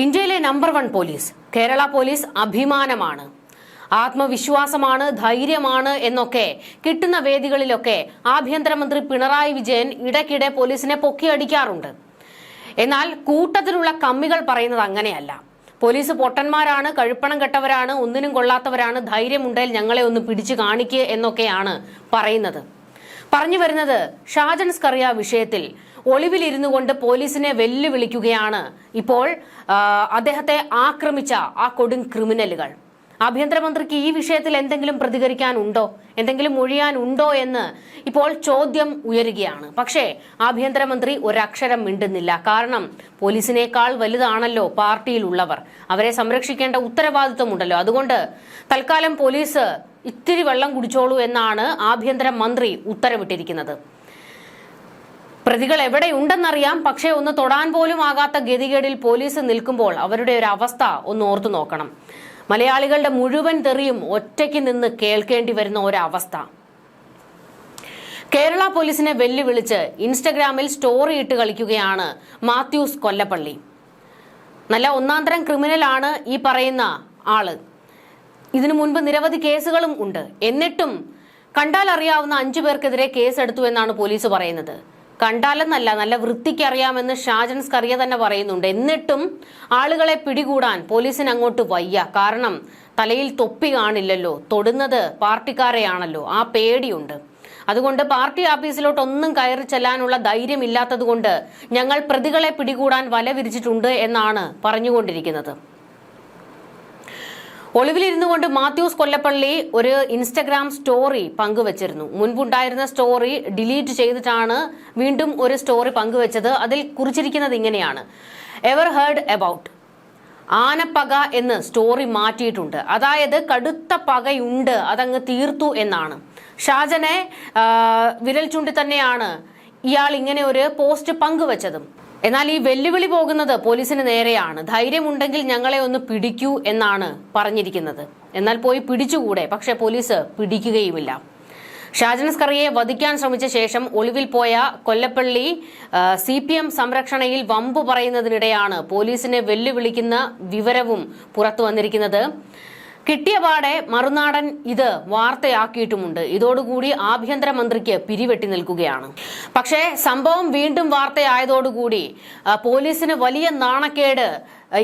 ഇന്ത്യയിലെ number one police Kerala police അഭിമാനമാണ്. ആത്മവിശ്വാസമാണ് ധൈര്യമാണ് എന്നൊക്കെ കിട്ടുന്ന വേദികളിലൊക്കെ ആഭ്യന്തരമന്ത്രി പിണറായി വിജയൻ ഇടയ്ക്കിടെ പോലീസിനെ പൊക്കിയടിക്കാറുണ്ട് എന്നാൽ കൂട്ടത്തിലുള്ള കമ്മികൾ പറയുന്നത് അങ്ങനെയല്ല. പോലീസ് പൊട്ടന്മാരാണ് കഴുപ്പണം കെട്ടവരാണ് ഒന്നിനും കൊള്ളാത്തവരാണ് ധൈര്യമുണ്ടെങ്കിൽ ഞങ്ങളെ ഒന്ന് പിടിച്ചു കാണിക്കുക എന്നൊക്കെയാണ് പറയുന്നത്. പറഞ്ഞു വരുന്നത് ഷാജൻസ് കറിയ വിഷയത്തിൽ ഒളിവിലിരുന്നു കൊണ്ട് പോലീസിനെ വെല്ലുവിളിക്കുകയാണ്. ഇപ്പോൾ അദ്ദേഹത്തെ ആക്രമിച്ച ആ കൊടും ക്രിമിനലുകൾ. ആഭ്യന്തരമന്ത്രിക്ക് ഈ വിഷയത്തിൽ എന്തെങ്കിലും പ്രതികരിക്കാനുണ്ടോ? എന്തെങ്കിലും ഒഴിയാനുണ്ടോ എന്ന് ഇപ്പോൾ ചോദ്യം ഉയരുകയാണ്. പക്ഷേ ആഭ്യന്തരമന്ത്രി ഒരക്ഷരം മിണ്ടുന്നില്ല. കാരണം പോലീസിനേക്കാൾ വലുതാണല്ലോ പാർട്ടിയിലുള്ളവർ. അവരെ സംരക്ഷിക്കേണ്ട ഉത്തരവാദിത്വമുണ്ടല്ലോ. അതുകൊണ്ട് തൽക്കാലം പോലീസ് ഇത്തിരി വെള്ളം കുടിച്ചോളൂ എന്നാണ് ആഭ്യന്തരമന്ത്രി ഉത്തരവിട്ടിരിക്കുന്നത്. പ്രതികൾ എവിടെയുണ്ടെന്നറിയാം. പക്ഷേ ഒന്ന് തൊടാൻ പോലും ആകാത്ത ഗതികേടിൽ പോലീസ് നിൽക്കുമ്പോൾ അവരുടെ ഒരു അവസ്ഥ ഒന്ന് ഓർത്തു നോക്കണം. മലയാളികളുടെ മുഴുവൻ തെറിയും ഒറ്റയ്ക്ക് നിന്ന് കേൾക്കേണ്ടി വരുന്ന ഒരവസ്ഥ. കേരള പോലീസിനെ വെല്ലുവിളിച്ച് ഇൻസ്റ്റഗ്രാമിൽ സ്റ്റോറി ഇട്ട് കളിക്കുകയാണ് മാത്യൂസ് കൊല്ലപ്പള്ളി. നല്ല ഒന്നാന്തരം ക്രിമിനലാണ് ഈ പറയുന്ന ആൾ. ഇതിനു മുൻപ് നിരവധി കേസുകളും ഉണ്ട്. എന്നിട്ടും കണ്ടാൽ അറിയാവുന്ന അഞ്ചു പേർക്കെതിരെ കേസെടുത്തു എന്നാണ് പോലീസ് പറയുന്നത്. കണ്ടാലെന്നല്ല നല്ല വൃത്തിക്ക് അറിയാമെന്ന് ഷാജൻ സ്കറിയ തന്നെ പറയുന്നുണ്ട്. എന്നിട്ടും ആളുകളെ പിടികൂടാൻ പോലീസിന് അങ്ങോട്ട് വയ്യ. കാരണം തലയിൽ തൊപ്പി കാണില്ലല്ലോ. തൊടുന്നത് പാർട്ടിക്കാരെയാണല്ലോ. ആ പേടിയുണ്ട്. അതുകൊണ്ട് പാർട്ടി ഓഫീസിലോട്ട് ഒന്നും കയറി ചെല്ലാനുള്ള ധൈര്യമില്ലാത്തതുകൊണ്ട് ഞങ്ങൾ പ്രതികളെ പിടികൂടാൻ വല വിരിച്ചിട്ടുണ്ട് എന്നാണ് പറഞ്ഞുകൊണ്ടിരിക്കുന്നത്. ഒളിവിലിരുന്നു കൊണ്ട് മാത്യൂസ് കൊല്ലപ്പള്ളി ഒരു ഇൻസ്റ്റഗ്രാം സ്റ്റോറി പങ്കുവച്ചിരുന്നു. മുൻപുണ്ടായിരുന്ന സ്റ്റോറി ഡിലീറ്റ് ചെയ്തിട്ടാണ് വീണ്ടും ഒരു സ്റ്റോറി പങ്കുവച്ചത്. അതിൽ കുറിച്ചിരിക്കുന്നത് ഇങ്ങനെയാണ്. എവർ ഹേർഡ് എബൌട്ട് ആനപ്പക എന്ന് സ്റ്റോറി മാറ്റിയിട്ടുണ്ട്. അതായത് കടുത്ത പകയുണ്ട് അതങ്ങ് തീർത്തു എന്നാണ്. ഷാജനെ വിരൽ ചൂണ്ടി തന്നെയാണ് ഇയാൾ ഇങ്ങനെ ഒരു പോസ്റ്റ് പങ്കുവച്ചതും. എന്നാൽ ഈ വെല്ലുവിളി പോകുന്നത് പോലീസിന് നേരെയാണ്. ധൈര്യമുണ്ടെങ്കിൽ ഞങ്ങളെ ഒന്ന് പിടിക്കൂ എന്നാണ് പറഞ്ഞിരിക്കുന്നത്. എന്നാൽ പോയി പിടിച്ചുകൂടെ? പക്ഷെ പോലീസ് പിടിക്കുകയുമില്ല. ഷാജനസ് കറിയെ വധിക്കാൻ ശ്രമിച്ച ശേഷം ഒളിവിൽ പോയ കൊല്ലപ്പള്ളി സി പി എം സംരക്ഷണയിൽ വമ്പു പറയുന്നതിനിടെയാണ് പോലീസിനെ വെല്ലുവിളിക്കുന്ന വിവരവും പുറത്തു വന്നിരിക്കുന്നത്. കിട്ടിയ പാടെ മറുനാടൻ ഇത് വാർത്തയാക്കിയിട്ടുമുണ്ട്. ഇതോടുകൂടി ആഭ്യന്തരമന്ത്രിക്ക് പിരിവെട്ടി നിൽക്കുകയാണ്. പക്ഷേ സംഭവം വീണ്ടും വാർത്തയായതോടുകൂടി പോലീസിന് വലിയ നാണക്കേട്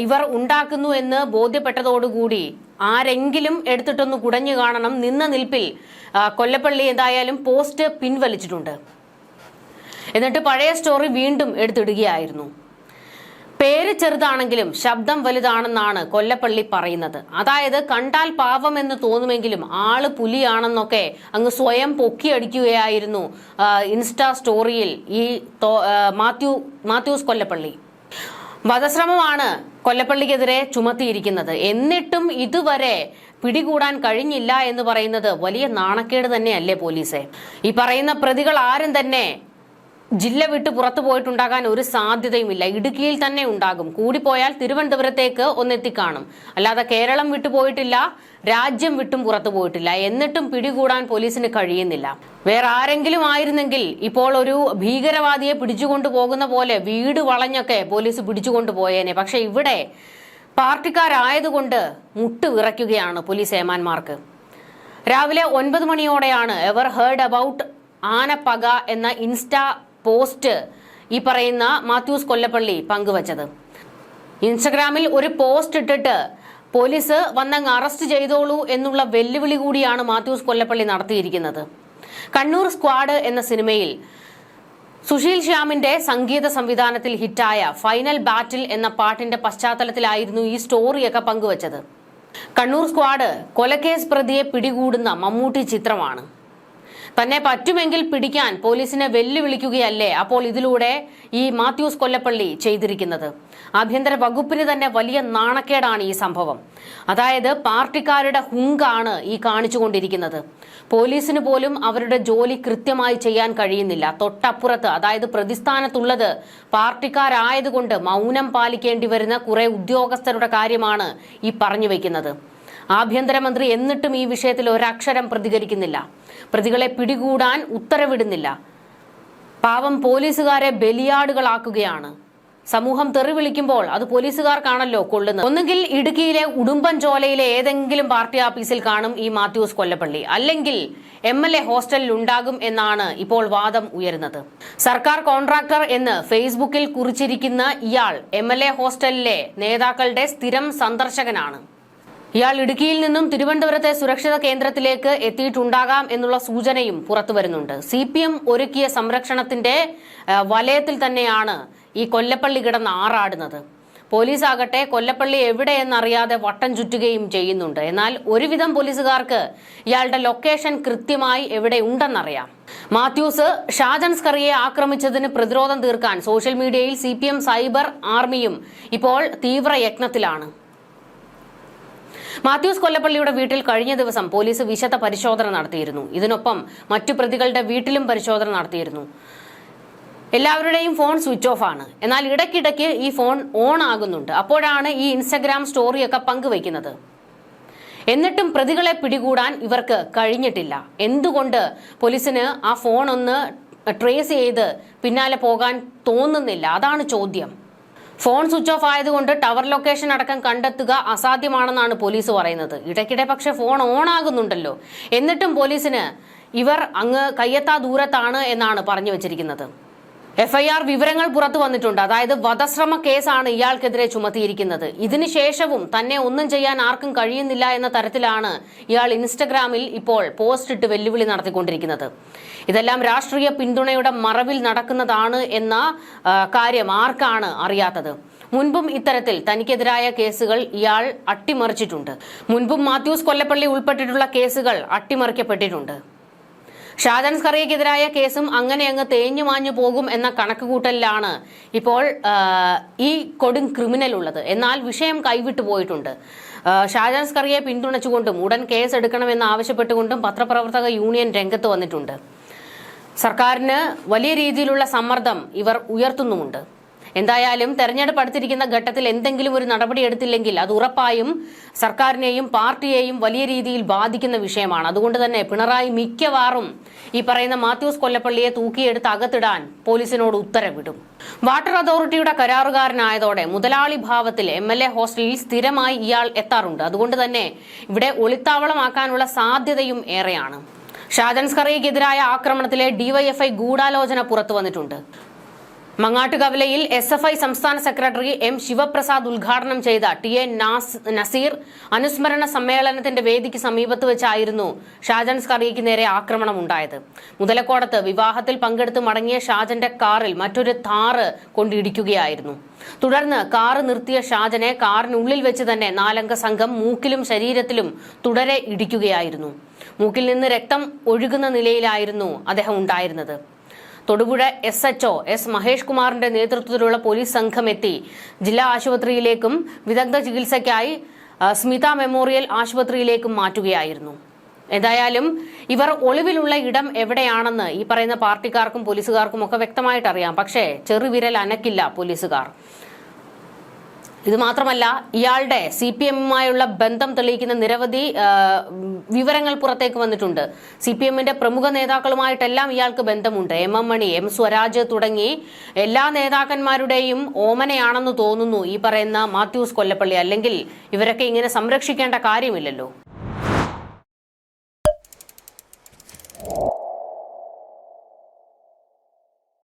ഇവർ ഉണ്ടാക്കുന്നു എന്ന് ബോധ്യപ്പെട്ടതോടുകൂടി ആരെങ്കിലും എടുത്തിട്ടൊന്ന് കുടഞ്ഞു കാണണം. നിന്ന നിൽപ്പിൽ കൊല്ലപ്പള്ളി എന്തായാലും പോസ്റ്റ് പിൻവലിച്ചിട്ടുണ്ട്. എന്നിട്ട് പഴയ സ്റ്റോറി വീണ്ടും എടുത്തിടുകയായിരുന്നു. പേര് ചെറുതാണെങ്കിലും ശബ്ദം വലുതാണെന്നാണ് കൊല്ലപ്പള്ളി പറയുന്നത്. അതായത് കണ്ടാൽ പാവമെന്ന് തോന്നുമെങ്കിലും ആൾ പുലിയാണെന്നൊക്കെ അങ്ങ് സ്വയം പൊക്കിയടിക്കുകയായിരുന്നു ഇൻസ്റ്റാ സ്റ്റോറിയിൽ ഈ മാത്യു മാത്യൂസ് കൊല്ലപ്പള്ളി. വധശ്രമമാണ് കൊല്ലപ്പള്ളിക്കെതിരെ ചുമത്തിയിരിക്കുന്നത്. എന്നിട്ടും ഇതുവരെ പിടികൂടാൻ കഴിഞ്ഞില്ല എന്ന് പറയുന്നത് വലിയ നാണക്കേട് തന്നെയല്ലേ പോലീസെ? ഈ പറയുന്ന പ്രതികൾ ആരും തന്നെ ജില്ല വിട്ട് പുറത്തു പോയിട്ടുണ്ടാകാൻ ഒരു സാധ്യതയുമില്ല. ഇടുക്കിയിൽ തന്നെ ഉണ്ടാകും. കൂടിപ്പോയാൽ തിരുവനന്തപുരത്തേക്ക് ഒന്നെത്തിക്കാണും. അല്ലാതെ കേരളം വിട്ടു പോയിട്ടില്ല രാജ്യം വിട്ടും പുറത്തു പോയിട്ടില്ല. എന്നിട്ടും പിടികൂടാൻ പോലീസിന് കഴിയുന്നില്ല. വേറെ ആരെങ്കിലും ആയിരുന്നെങ്കിൽ ഇപ്പോൾ ഒരു ഭീകരവാദിയെ പിടിച്ചുകൊണ്ടു പോകുന്ന പോലെ വീട് വളഞ്ഞൊക്കെ പോലീസ് പിടിച്ചുകൊണ്ടു പോയേനെ. പക്ഷെ ഇവിടെ പാർട്ടിക്കാരായതുകൊണ്ട് മുട്ട് വിറയ്ക്കുകയാണ് പോലീസ് ഏമാന്മാർക്ക്. രാവിലെ ഒൻപത് മണിയോടെയാണ് എവർ ഹേർഡ് അബൌട്ട് ആനപ്പക എന്ന ഇൻസ്റ്റാ പോസ്റ്റ് ഈ പറയുന്ന മാത്യൂസ് കൊല്ലപ്പള്ളി പങ്കുവച്ചത്. ഇൻസ്റ്റഗ്രാമിൽ ഒരു പോസ്റ്റ് ഇട്ടിട്ട് പോലീസ് വന്നങ്ങ് അറസ്റ്റ് ചെയ്തോളൂ എന്നുള്ള വെല്ലുവിളി കൂടിയാണ് മാത്യൂസ് കൊല്ലപ്പള്ളി നടത്തിയിരിക്കുന്നത്. കണ്ണൂർ സ്ക്വാഡ് എന്ന സിനിമയിൽ സുശീൽ ശ്യാമിന്റെ സംഗീത സംവിധാനത്തിൽ ഹിറ്റായ ഫൈനൽ ബാറ്റിൽ എന്ന പാട്ടിന്റെ പശ്ചാത്തലത്തിലായിരുന്നു ഈ സ്റ്റോറിയൊക്കെ പങ്കുവച്ചത്. കണ്ണൂർ സ്ക്വാഡ് കൊലക്കേസ് പ്രതിയെ പിടികൂടുന്ന മമ്മൂട്ടി ചിത്രമാണ്. തന്നെ പറ്റുമെങ്കിൽ പിടിക്കാൻ പോലീസിനെ വെല്ലുവിളിക്കുകയല്ലേ അപ്പോൾ ഇതിലൂടെ ഈ മാത്യൂസ് കൊല്ലപ്പള്ളി ചെയ്തിരിക്കുന്നത്. ആഭ്യന്തര വകുപ്പിന് തന്നെ വലിയ നാണക്കേടാണ് ഈ സംഭവം. അതായത് പാർട്ടിക്കാരുടെ ഹുങ്കാണ് ഈ കാണിച്ചുകൊണ്ടിരിക്കുന്നത്. പോലീസിന് പോലും അവരുടെ ജോലി കൃത്യമായി ചെയ്യാൻ കഴിയുന്നില്ല. തൊട്ടപ്പുറത്ത് അതായത് പ്രതിസ്ഥാനത്തുള്ളത് പാർട്ടിക്കാരായതുകൊണ്ട് മൗനം പാലിക്കേണ്ടി വരുന്ന കുറെ ഉദ്യോഗസ്ഥരുടെ കാര്യമാണ് ഈ പറഞ്ഞു വെക്കുന്നത്. ആഭ്യന്തരമന്ത്രി എന്നിട്ടും ഈ വിഷയത്തിൽ ഒരക്ഷരം പ്രതികരിക്കുന്നില്ല. പ്രതികളെ പിടികൂടാൻ ഉത്തരവിടുന്നില്ല. പാവം പോലീസുകാരെ ബലിയാടുകളാക്കുകയാണ്. സമൂഹം തെറി വിളിക്കുമ്പോൾ അത് പോലീസുകാർക്കാണല്ലോ കൊള്ളുന്നത്. ഒന്നുകിൽ ഇടുക്കിയിലെ ഉടുമ്പൻചോലയിലെ ഏതെങ്കിലും പാർട്ടി ഓഫീസിൽ കാണും ഈ മാത്യൂസ് കൊല്ലപ്പള്ളി. അല്ലെങ്കിൽ എം എൽ എ ഹോസ്റ്റലിൽ ഉണ്ടാകും എന്നാണ് ഇപ്പോൾ വാദം ഉയരുന്നത്. സർക്കാർ കോൺട്രാക്ടർ എന്ന് ഫേസ്ബുക്കിൽ കുറിച്ചിരിക്കുന്ന ഇയാൾ എം എൽ എ ഹോസ്റ്റലിലെ നേതാക്കളുടെ സ്ഥിരം സന്ദർശകനാണ്. ഇയാൾ ഇടുക്കിയിൽ നിന്നും തിരുവനന്തപുരത്തെ സുരക്ഷിത കേന്ദ്രത്തിലേക്ക് എത്തിയിട്ടുണ്ടാകാം എന്നുള്ള സൂചനയും പുറത്തു വരുന്നുണ്ട്. സി പി എം ഒരുക്കിയ സംരക്ഷണത്തിന്റെ വലയത്തിൽ തന്നെയാണ് ഈ കൊല്ലപ്പള്ളി കിടന്ന് ആറാടുന്നത്. പോലീസ് ആകട്ടെ കൊല്ലപ്പള്ളി എവിടെയെന്നറിയാതെ വട്ടം ചുറ്റുകയും ചെയ്യുന്നുണ്ട്. എന്നാൽ ഒരുവിധം പോലീസുകാർക്ക് ഇയാളുടെ ലൊക്കേഷൻ കൃത്യമായി എവിടെ ഉണ്ടെന്നറിയാം. മാത്യൂസ് ഷാജൻ സ്കറിയെ ആക്രമിച്ചതിന് പ്രതിരോധം തീർക്കാൻ സോഷ്യൽ മീഡിയയിൽ സി സൈബർ ആർമിയും ഇപ്പോൾ തീവ്ര യത്നത്തിലാണ് മാത്യൂസ് കൊല്ലപ്പള്ളിയുടെ വീട്ടിൽ കഴിഞ്ഞ ദിവസം പോലീസ് വിശദ പരിശോധന നടത്തിയിരുന്നു. ഇതിനൊപ്പം മറ്റു പ്രതികളുടെ വീട്ടിലും പരിശോധന നടത്തിയിരുന്നു. എല്ലാവരുടെയും ഫോൺ സ്വിച്ച് ഓഫ് ആണ്. എന്നാൽ ഇടയ്ക്കിടയ്ക്ക് ഈ ഫോൺ ഓൺ ആകുന്നുണ്ട്. അപ്പോഴാണ് ഈ ഇൻസ്റ്റഗ്രാം സ്റ്റോറിയൊക്കെ പങ്കുവയ്ക്കുന്നത്. എന്നിട്ടും പ്രതികളെ പിടികൂടാൻ ഇവർക്ക് കഴിഞ്ഞിട്ടില്ല. എന്തുകൊണ്ട് പോലീസിന് ആ ഫോൺ ഒന്ന് ട്രേസ് ചെയ്ത് പിന്നാലെ പോകാൻ തോന്നുന്നില്ല? അതാണ് ചോദ്യം. ഫോൺ സ്വിച്ച് ഓഫ് ആയതുകൊണ്ട് ടവർ ലൊക്കേഷൻ അടക്കം കണ്ടെത്തുക അസാധ്യമാണെന്നാണ് പോലീസ് പറയുന്നത്. ഇടയ്ക്കിടെ പക്ഷെ ഫോൺ ഓൺ ആകുന്നുണ്ടല്ലോ. എന്നിട്ടും പോലീസിന് ഇവർ അങ്ങ് കയ്യെത്താ ദൂരത്താണ് എന്നാണ് പറഞ്ഞു വെച്ചിരിക്കുന്നത്. എഫ്ഐആർ വിവരങ്ങൾ പുറത്തു വന്നിട്ടുണ്ട്. അതായത് വധശ്രമ കേസാണ് ഇയാൾക്കെതിരെ ചുമത്തിയിരിക്കുന്നത്. ഇതിനുശേഷവും തന്നെ ഒന്നും ചെയ്യാൻ ആർക്കും കഴിയുന്നില്ല എന്ന തരത്തിലാണ് ഇയാൾ ഇൻസ്റ്റഗ്രാമിൽ ഇപ്പോൾ പോസ്റ്റ് ഇട്ട് വെല്ലുവിളി നടത്തിക്കൊണ്ടിരിക്കുന്നത്. ഇതെല്ലാം രാഷ്ട്രീയ പിന്തുണയുടെ മറവിൽ നടക്കുന്നതാണ് എന്ന കാര്യം ആർക്കാണ് അറിയാത്തത്? മുൻപും ഇത്തരത്തിൽ തനിക്കെതിരായ കേസുകൾ ഇയാൾ അട്ടിമറിച്ചിട്ടുണ്ട്. മുൻപും മാത്യൂസ് കൊല്ലപ്പള്ളി ഉൾപ്പെട്ടിട്ടുള്ള കേസുകൾ അട്ടിമറിക്കപ്പെട്ടിട്ടുണ്ട്. ഷാജൻ സ്കറിയക്കെതിരായ കേസും അങ്ങനെ അങ്ങ് തേഞ്ഞു മാഞ്ഞു പോകും എന്ന കണക്കുകൂട്ടലിലാണ് ഇപ്പോൾ ഈ കൊടും ക്രിമിനൽ ഉള്ളത്. എന്നാൽ വിഷയം കൈവിട്ടു പോയിട്ടുണ്ട്. ഷാജൻസ് ഷാജൻ സ്കറിയെ പിന്തുണച്ചുകൊണ്ടും ഉടൻ കേസ് എടുക്കണമെന്ന് ആവശ്യപ്പെട്ടുകൊണ്ടും പത്രപ്രവർത്തക യൂണിയൻ രംഗത്ത് വന്നിട്ടുണ്ട്. സർക്കാരിന് വലിയ രീതിയിലുള്ള സമ്മർദ്ദം ഇവർ ഉയർത്തുന്നുമുണ്ട്. എന്തായാലും തെരഞ്ഞെടുപ്പ് അടുത്തിരിക്കുന്ന ഘട്ടത്തിൽ എന്തെങ്കിലും ഒരു നടപടി എടുത്തില്ലെങ്കിൽ അത് ഉറപ്പായും സർക്കാരിനെയും പാർട്ടിയെയും വലിയ രീതിയിൽ ബാധിക്കുന്ന വിഷയമാണ്. അതുകൊണ്ട് തന്നെ പിണറായി മിക്കവാറും ഈ പറയുന്ന മാത്യൂസ് കൊല്ലപ്പള്ളിയെ തൂക്കിയെടുത്ത് അകത്തിടാൻ പോലീസിനോട് ഉത്തരവിടും. വാട്ടർ അതോറിറ്റിയുടെ കരാറുകാരനായതോടെ മുതലാളി ഭാവത്തിൽ എം എൽ എ ഹോസ്റ്റലിൽ സ്ഥിരമായി ഇയാൾ എത്താറുണ്ട്. അതുകൊണ്ട് തന്നെ ഇവിടെ ഒളിത്താവളമാക്കാനുള്ള സാധ്യതയും ഏറെയാണ്. ഷാജൻ സ്കറിയക്കെതിരായ ആക്രമണത്തിലെ ഡിവൈഎഫ്ഐ ഗൂഢാലോചന പുറത്തു വന്നിട്ടുണ്ട് മങ്ങാട്ടുകവലയിൽ എസ് എഫ് ഐ സംസ്ഥാന സെക്രട്ടറി എം ശിവപ്രസാദ് ഉദ്ഘാടനം ചെയ്ത ടി എ നാസ് നസീർ അനുസ്മരണ സമ്മേളനത്തിന്റെ വേദിക്ക് സമീപത്ത് വെച്ചായിരുന്നു ഷാജൻസ് സ്കറിയയ്ക്ക് നേരെ ആക്രമണം ഉണ്ടായത് മുതലക്കോടത്ത് വിവാഹത്തിൽ പങ്കെടുത്ത് മടങ്ങിയ ഷാജന്റെ കാറിൽ മറ്റൊരു താറ് കൊണ്ടിടിക്കുകയായിരുന്നു. തുടർന്ന് കാറ് നിർത്തിയ ഷാജനെ കാറിനുള്ളിൽ വെച്ച് തന്നെ നാലംഗ സംഘം മൂക്കിലും ശരീരത്തിലും തുടരെ ഇടിക്കുകയായിരുന്നു. മൂക്കിൽ നിന്ന് രക്തം ഒഴുകുന്ന നിലയിലായിരുന്നു അദ്ദേഹം ഉണ്ടായിരുന്നത്. Thodupuzha S H O S Mahesh കുമാറിന്റെ നേതൃത്വത്തിലുള്ള പോലീസ് സംഘം എത്തി ജില്ലാ ആശുപത്രിയിലേക്കും വിദഗ്ധ ചികിത്സയ്ക്കായി സ്മിത മെമ്മോറിയൽ ആശുപത്രിയിലേക്കും മാറ്റുകയായിരുന്നു. എന്തായാലും ഇവർ ഒളിവിലുള്ള ഇടം എവിടെയാണെന്ന് ഈ പറയുന്ന പാർട്ടിക്കാർക്കും പോലീസുകാർക്കും ഒക്കെ വ്യക്തമായിട്ട് അറിയാം പക്ഷേ ചെറുവിരൽ അനക്കില്ല പോലീസുകാർ. ഇത് മാത്രമല്ല ഇയാളുടെ സി പി എമ്മുമായുള്ള ബന്ധം തെളിയിക്കുന്ന നിരവധി വിവരങ്ങൾ പുറത്തേക്ക് വന്നിട്ടുണ്ട്. സി പി എമ്മിന്റെ പ്രമുഖ നേതാക്കളുമായിട്ടെല്ലാം ഇയാൾക്ക് ബന്ധമുണ്ട്. M M Mani M Swaraj തുടങ്ങി എല്ലാ നേതാക്കന്മാരുടെയും ഓമനയാണെന്ന് തോന്നുന്നു ഈ പറയുന്ന മാത്യൂസ് കൊല്ലപ്പള്ളി. അല്ലെങ്കിൽ ഇവരൊക്കെ ഇങ്ങനെ സംരക്ഷിക്കേണ്ട കാര്യമില്ലല്ലോ.